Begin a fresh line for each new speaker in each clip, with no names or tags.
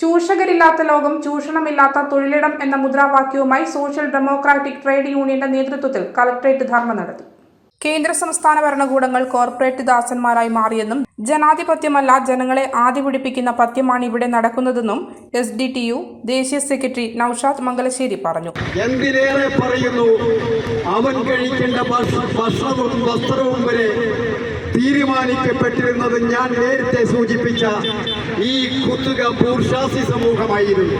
ചൂഷകരില്ലാത്ത ലോകം ചൂഷണമില്ലാത്ത തൊഴിലിടം എന്ന മുദ്രാവാക്യവുമായി സോഷ്യൽ ഡെമോക്രാറ്റിക് ട്രേഡ് യൂണിയന്റെ നേതൃത്വത്തിൽ കളക്ട്രേറ്റ് ധർണ നടത്തി. കേന്ദ്ര സംസ്ഥാന ഭരണകൂടങ്ങൾ കോർപ്പറേറ്റ് ദാസന്മാരായി മാറിയെന്നും ജനാധിപത്യമല്ല ജനങ്ങളെ ആദ്യ പിടിപ്പിക്കുന്ന പത്യമാണ് ഇവിടെ നടക്കുന്നതെന്നും എസ് ഡി ടി യു ദേശീയ സെക്രട്ടറി നൌഷാദ് മംഗലശ്ശേരി പറഞ്ഞു.
എന്തിനേറെ പറയുന്നു? അവൻ കഴിക്കേണ്ട വസ്ത്രവും വസ്ത്രവും വരെ തീരുമാനിക്കപ്പെട്ടിരുന്നത് ഞാൻ നേരത്തെ സൂചിപ്പിച്ച ഈ കുത്തുക പൂർഷാസി സമൂഹമായിരുന്നു.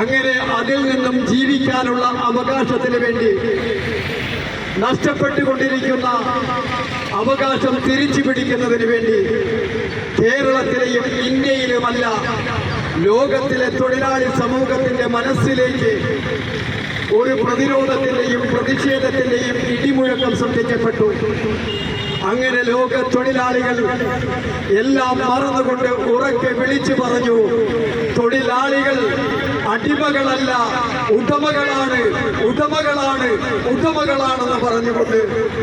അങ്ങനെ അതിൽ നിന്നും ജീവിക്കാനുള്ള അവകാശത്തിന് വേണ്ടി നഷ്ടപ്പെട്ടുകൊണ്ടിരിക്കുന്ന അവകാശം തിരിച്ചു പിടിക്കുന്നതിന് വേണ്ടി കേരളത്തിലെയും ഇന്ത്യയിലുമല്ല ലോകത്തിലെ തൊഴിലാളി സമൂഹത്തിന്റെ മനസ്സിലേക്ക് ഒരു പ്രതിരോധത്തിന്റെയും പ്രതിഷേധത്തിന്റെയും ഇടിമുഴക്കം സൃഷ്ടിക്കപ്പെട്ടു. അങ്ങനെ ലോക തൊഴിലാളികൾ എല്ലാം മറന്നുകൊണ്ട് ഉറക്കെ വിളിച്ചു പറഞ്ഞു. തൊഴിലാളികൾ അടിമകളല്ല ഉടമകളാണ്. ഉടമകളാണ് ഉടമകളാണെന്ന് പറഞ്ഞുകൊണ്ട്.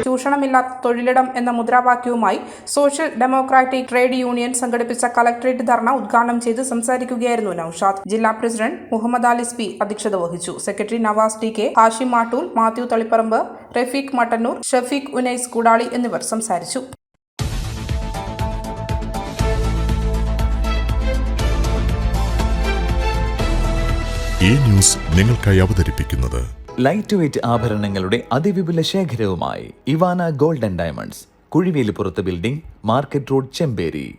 ചൂഷണമില്ലാത്ത തൊഴിലിടം എന്ന മുദ്രാവാക്യവുമായി സോഷ്യൽ ഡെമോക്രാറ്റിക് ട്രേഡ് യൂണിയൻ സംഘടിപ്പിച്ച കളക്ടറേറ്റ് ധർണ ഉദ്ഘാടനം ചെയ്ത് സംസാരിക്കുകയായിരുന്നു നൌഷാദ്. ജില്ലാ പ്രസിഡന്റ് മുഹമ്മദ് അലിസ് പി അധ്യക്ഷത വഹിച്ചു. Secretary Navas T K Hashim Mattool Mathew Taliparamba Rafeeq Mattannur Shafeeq Unais Koodali എന്നിവർ സംസാരിച്ചു.
ഈ ന്യൂസ് നിങ്ങൾക്കായി അവതരിപ്പിക്കുന്നത്
ലൈറ്റ് വെയ്റ്റ് ആഭരണങ്ങളുടെ അതിവിപുല ശേഖരവുമായി Ivana golden diamonds Kuzhivelippurath building market road Chemperi.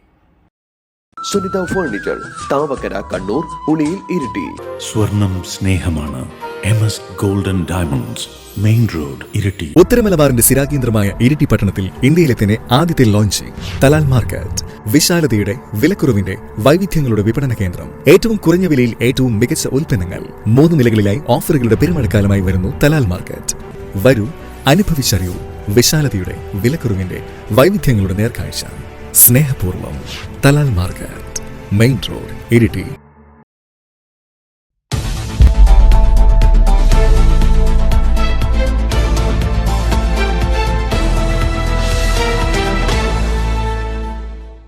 Sunitha furniture Thavakkara Kannur ഉണിയിൽ Iritty.
സ്വർണം സ്നേഹമാണ് M S golden diamonds main road Iritty.
ഉത്തരമലബാറിന്റെ സ്ഥിരാകേന്ദ്രമായ ഇരിട്ടി പട്ടണത്തിൽ ഇന്ത്യയിലെ തന്നെ ആദ്യത്തെ ലോഞ്ചിങ് തലാൽ മാർക്കറ്റ്. വിശാലതയുടെ വിലക്കുറവിന്റെ വൈവിധ്യങ്ങളുടെ വിപണന കേന്ദ്രം. ഏറ്റവും കുറഞ്ഞ വിലയിൽ ഏറ്റവും മികച്ച ഉൽപ്പന്നങ്ങൾ. മൂന്ന് നിലകളിലായി ഓഫറുകളുടെ പെരുമഴക്കാലമായി വരുന്നു തലാൽ മാർക്കറ്റ്. വരൂ അനുഭവിച്ചറിയൂ വിശാലതയുടെ വിലക്കുറവിന്റെ വൈവിധ്യങ്ങളുടെ നേർക്കാഴ്ച. സ്നേഹപൂർവം Talal market. Main road Iritty.